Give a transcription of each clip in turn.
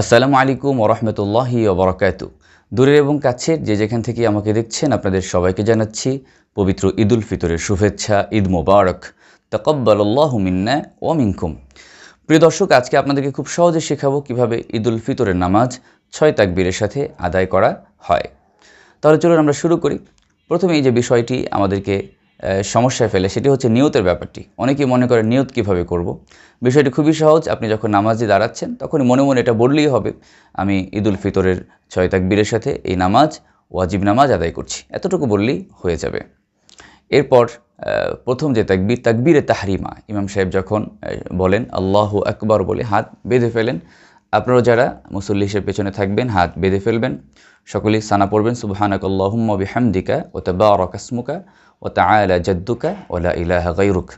আসসালামু আলাইকুম ওরহমতুল্লাহি ওবরাকাত দূরের এবং কাছের যে যেখান থেকে আমাকে দেখছেন, আপনাদের সবাইকে জানাচ্ছি পবিত্র ঈদুল ফিতরের শুভেচ্ছা, ঈদ মোবারক। তকব্বাল্লাহ মিন্না ও মিনকুম। প্রিয় দর্শক, আজকে আপনাদেরকে খুব সহজে শেখাবো কীভাবে ঈদুল ফিতরের নামাজ ছয় তাকবীরের সাথে আদায় করা হয়। তাহলে চলুন আমরা শুরু করি। প্রথমে এই যে বিষয়টি আমাদেরকে সমস্যায় ফেলে, সেটি হচ্ছে নিয়তের ব্যাপারটি। অনেকেই মনে করে নিয়ত কীভাবে করব। বিষয়টি খুবই সহজ, আপনি যখন নামাজে দাঁড়াচ্ছেন, তখনই মনে মনে এটা বললেই হবে, আমি ঈদুল ফিতরের ছয় তাকবীরের সাথে এই নামাজ, ওয়াজিব নামাজ আদায় করছি। এতটুকু বললেই হয়ে যাবে। এরপর প্রথম যে তাকবীর, তাকবীরে তাহরিমা, ইমাম সাহেব যখন বলেন আল্লাহ আকবর বলে হাত বেঁধে ফেলেন আপনারা যারা মুসল্লি হিসেবে পেছনে থাকবেন, হাত বেঁধে ফেলবেন, সকলেই সানা পড়বেন সুবহানাক আল্লাহুম্মা বিহামদিকা ও তাবারাক আসমুকা ও তাআলা জাদ্দুকা ওয়া লা ইলাহা গায়রুক।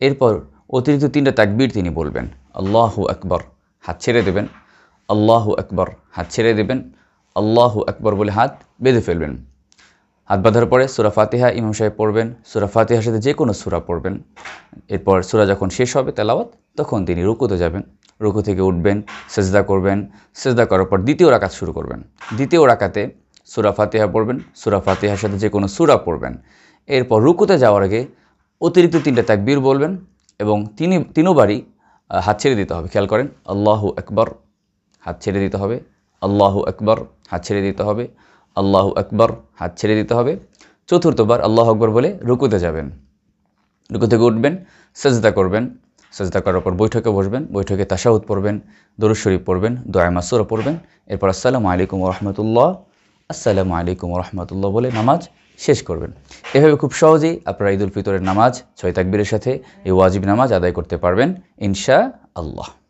এরপর অতিরিক্ত তিনটা তাকবীর তিনি বলবেন। আল্লাহু আকবর, হাত ছেড়ে দেবেন। আল্লাহু আকবর, হাত ছেড়ে দেবেন। আল্লাহু আকবর বলে হাত বেঁধে ফেলবেন। হাত বাঁধার পরে সুরা ফাতিহা ইমাম সাহেব পড়বেন। সুরা ফাতিহার সাথে যে কোনো সুরা পড়বেন। এরপর সুরা যখন শেষ হবে তেলাওয়াত, তখন তিনি রুকুতে যাবেন। রুকু থেকে উঠবেন, সেজদা করবেন, সেজদা করার পর দ্বিতীয় রাকাত শুরু করবেন। দ্বিতীয় রাকাতে সুরা ফাতিহা পড়বেন, সুরা ফাতিহার সাথে যে কোনো সুরা পড়বেন। এরপর রুকুতে যাওয়ার আগে অতিরিক্ত তিনটা তাকবীর বলবেন এবং তিনি, তিনোবারই হাত ছেড়ে দিতে হবে। খেয়াল করেন, আল্লাহু আকবর, হাত ছেড়ে দিতে হবে। আল্লাহু আকবর, হাত ছেড়ে দিতে হবে। আল্লাহু আকবর, হাত ছেড়ে দিতে হবে। চতুর্থবার আল্লাহ আকবর বলে রুকুতে যাবেন। রুকু থেকে উঠবেন, সেজদা করবেন সেজদা করার পর বৈঠকে বসবেন, বৈঠকে তাসাউদ পড়বেন, দরুদ শরীফ পড়বেন, দোয়া মাসুরা পড়বেন। এরপর আসসালামু আলাইকুম রহমতুল্লাহ, আসসালামু আলাইকুম রহমতুল্লাহ বলে নামাজ শেষ করবেন। এভাবে খুব সহজেই আপনারা ঈদুল ফিতরের নামাজ, ছয় তাকবীরের সাথে এই ওয়াজিব নামাজ আদায় করতে পারবেন ইনশা আল্লাহ